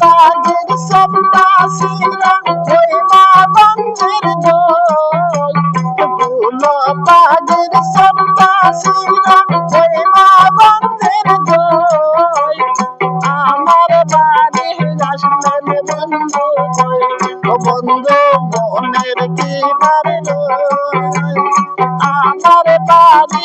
বাগের সবটা ওই মা বন্ধের দুলব বাগের সবটা ওই মা বন্ধের দই আমার বাড়ি আসলেন বন্ধু বন্ধু মনের কি মারলো আমার বাড়ির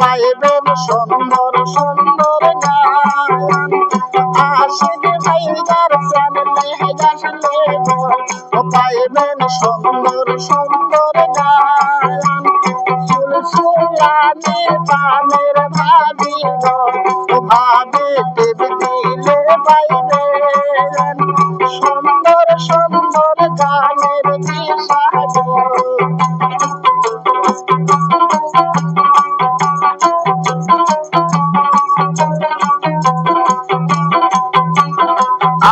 পাইবেন সুন্দর সুন্দর গান। আশিক ভাইয়ার ফ্যামিলি ও পাইবেন সুন্দর সুন্দর গান। সুলসুলানি পানের ভাবি ভাবি দিলে পাইবেন সুন্দর সুন্দর গানের দিশা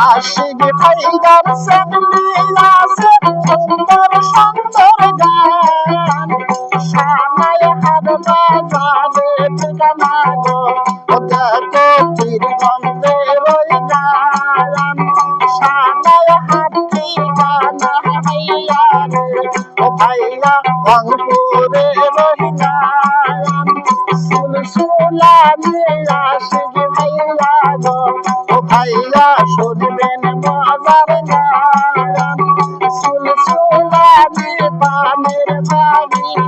আশিক ফ্যামিলি আছে, সুন্দর সুন্দর গান সামায় হাত বাজাবে ঠিকানা গো ও দেখো তীর গন্ধে ওই গান সামায় হাত ঠিকানা ভাইয়া ভাইয়া শুনবেন মজার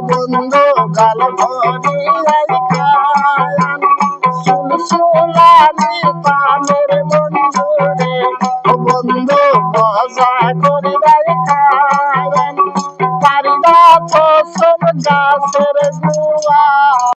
বন্ধু কাল সুলসুলানি পানের বন্ধু রে বন্ধু মজা করি খান পারিদা ফসল গাছের